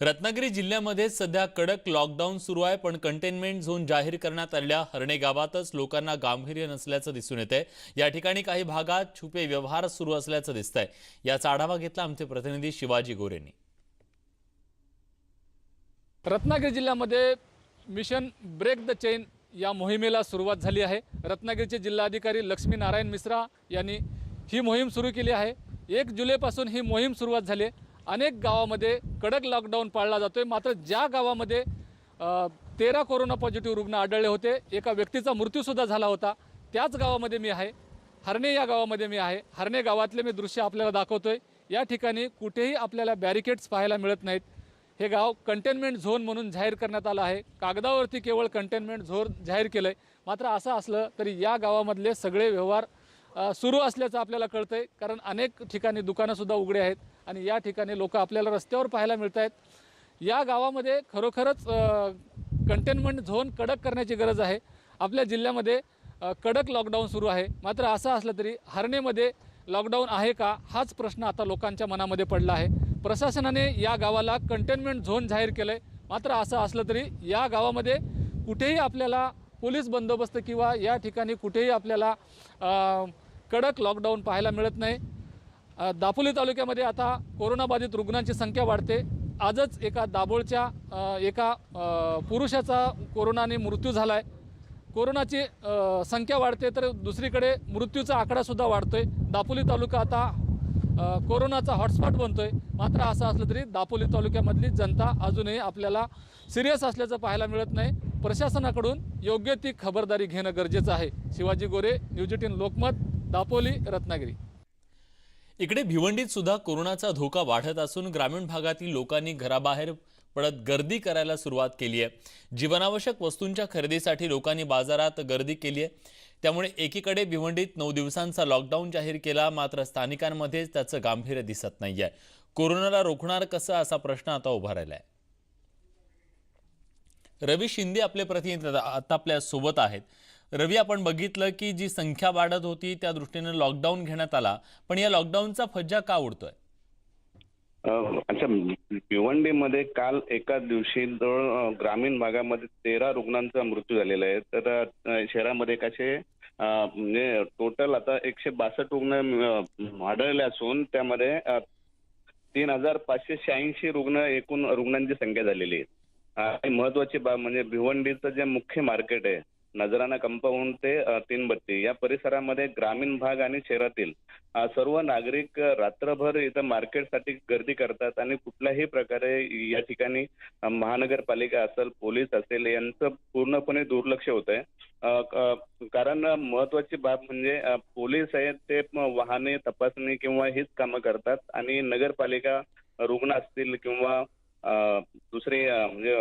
रत्नागिरी जिल्ह्यामध्ये सध्या कडक लॉकडाऊन सुरू आहे पण कंटेनमेंट झोन जाहीर करण्यात आलेल्या हरणे गावातच लोकांना गांभीर्य नसल्याचं दिसून येत आहे या ठिकाणी काही भागात छुपे व्यवहार सुरू असल्याचं दिसतंय. याचा आढावा घेतला आमचे प्रतिनिधी शिवाजी गोरेंनी रत्नागिरी जिल्ह्यामध्ये मिशन ब्रेक द चेन या मोहिमेला सुरुवात झाली आहे. रत्नागिरीचे जिल्हाधिकारी लक्ष्मी नारायण मिश्रा यांनी ही मोहीम सुरू केली आहे. एक जुलैपासून ही मोहीम सुरुवात झाली आहे. अनेक गावामध्ये कडक लॉकडाऊन पाळला जातो आहे मात्र ज्या गावामध्ये तेरा कोरोना पॉझिटिव्ह रुग्ण आढळले होते एका व्यक्तीचा मृत्यूसुद्धा झाला होता त्याच गावामध्ये मी आहे. हरणे या गावामध्ये मी आहे. हरणे गावातले मी दृश्य आपल्याला दाखवतो आहे या ठिकाणी कुठेही आपल्याला बॅरिकेड्स पाहायला मिळत नाहीत. हे गाव कंटेनमेंट झोन म्हणून जाहीर करण्यात आलं आहे. कागदावरती केवळ कंटेनमेंट झोन जाहीर केलं आहे मात्र असं असलं तरी या गावामधले सगळे व्यवहार सुरू असल्याचं आपल्याला कळतं आहे कारण अनेक ठिकाणी दुकानंसुद्धा उघडे आहेत. आणि या ठिकाणी लोक आपल्याला रस्त्यावर पाहायला मिळत आहेत या गावामध्ये खरोखरच कंटेनमेंट झोन कडक करण्याची गरज आहे. आपल्या जिल्ह्यामध्ये कडक लॉकडाऊन सुरू आहे. मात्र असं असलं तरी हरणेमध्ये लॉकडाऊन आहे का हाच प्रश्न आता लोकांच्या मनामध्ये पडला आहे. प्रशासनाने या गावाला कंटेनमेंट झोन जाहीर केलं आहे मात्र असं असलं तरी या गावामध्ये कुठेही आपल्याला पोलीस बंदोबस्त किंवा या ठिकाणी कुठेही आपल्याला कडक लॉकडाऊन पाहायला मिळत नाही. दापोली तालुक्यामध्ये आता कोरोनाबाधित रुग्णांची संख्या वाढते. आजच एका दाभोळच्या एका पुरुषाचा कोरोनाने मृत्यू झाला आहे कोरोनाची संख्या वाढते तर दुसरीकडे मृत्यूचा आकडासुद्धा वाढतो आहे दापोली तालुका आता कोरोनाचा हॉटस्पॉट बनतो आहे मात्र असं असलं तरी दापोली तालुक्यामधली जनता अजूनही आपल्याला सिरियस असल्याचं पाहायला मिळत नाही. प्रशासनाकडून योग्य ती खबरदारी घेणं गरजेचं आहे. Shivaji Gore news eighteen Lokmat Dapoli Ratnagiri. इकडे भिवंडीत सुद्धा कोरोनाचा धोका वाढत असून ग्रामीण भागातील लोकांनी घराबाहेर पडत गर्दी करायला सुरुवात केली आहे. जीवनावश्यक वस्तूंच्या खरेदीसाठी लोकांनी बाजारात गर्दी केली आहे. त्यामुळे एकीकडे भिवंडीत नऊ दिवसांचा लॉकडाऊन जाहीर केला मात्र स्थानिकांमध्ये त्याचं गांभीर्य दिसत नाही आहे कोरोनाला रोखणार कसं असा प्रश्न आता उभा राहिलाय. रवी शिंदे आपले प्रतिनिधी आता आपल्यासोबत आहेत. रवी आपण बघितलं की जी संख्या वाढत होती त्या दृष्टीने लॉकडाऊन घेण्यात आला. पण या लॉकडाऊनचा फज्जा का उडतोय? अ, अच्छा भिवंडीमध्ये काल एका दिवशी जवळ ग्रामीण भागामध्ये तेरा रुग्णांचा मृत्यू झालेला आहे. तर शहरामध्ये कसे म्हणजे टोटल आता एकशे बासष्ट रुग्ण आढळले असून त्यामध्ये तीन हजार पाचशे शहाऐंशी रुग्ण एकूण रुग्णांची संख्या झालेली आहे. आणि महत्वाची बाब म्हणजे भिवंडीचं जे मुख्य मार्केट आहे नजराना कंपाऊंड ते तीनबत्ती. या परिसरामध्ये ग्रामीण भाग आणि शहरातील सर्व नागरिक रात्रभर इथं मार्केटसाठी गर्दी करतात आणि कुठल्याही प्रकारे या ठिकाणी महानगरपालिका असेल पोलीस असेल यांचं पूर्णपणे दुर्लक्ष होत आहे कारण महत्वाची बाब म्हणजे पोलीस आहेत ते वाहने तपासणी किंवा हीच कामं करतात आणि नगरपालिका रुग्ण असतील किंवा दुसरे म्हणजे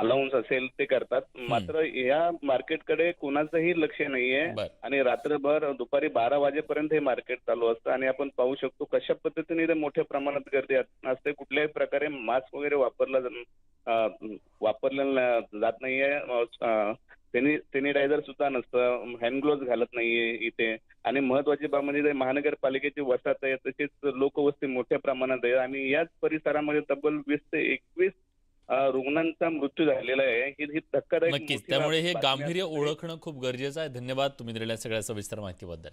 अलाउन्स असेल ते करतात. मात्र या मार्केटकडे कुणाचंही लक्ष नाहीये. आणि रात्रभर दुपारी बारा वाजेपर्यंत हे मार्केट चालू असतं आणि आपण पाहू शकतो कशा पद्धतीने इथे मोठ्या प्रमाणात गर्दी अस- असते. कुठल्याही प्रकारे मास्क वगैरे वापरला वापरलेला जात नाहीये. सॅनिटायझर सुद्धा नसतं. हँड ग्लोव्ह घालत नाहीये इथे. आणि महत्वाची बाब म्हणजे महानगरपालिकेची वसाहत आहे. तसेच लोकवस्ती मोठ्या प्रमाणात आहे. आणि याच परिसरामध्ये तब्बल वीस ते एकवीस रुग्णांचा मृत्यू झालेला आहे. ही ही धक्कादायक नक्कीच. त्यामुळे हे गांभीर्य. ओळखणं खूप गरजेचं आहे. धन्यवाद तुम्ही दिलेल्या सगळ्या सविस्तर माहितीबद्दल.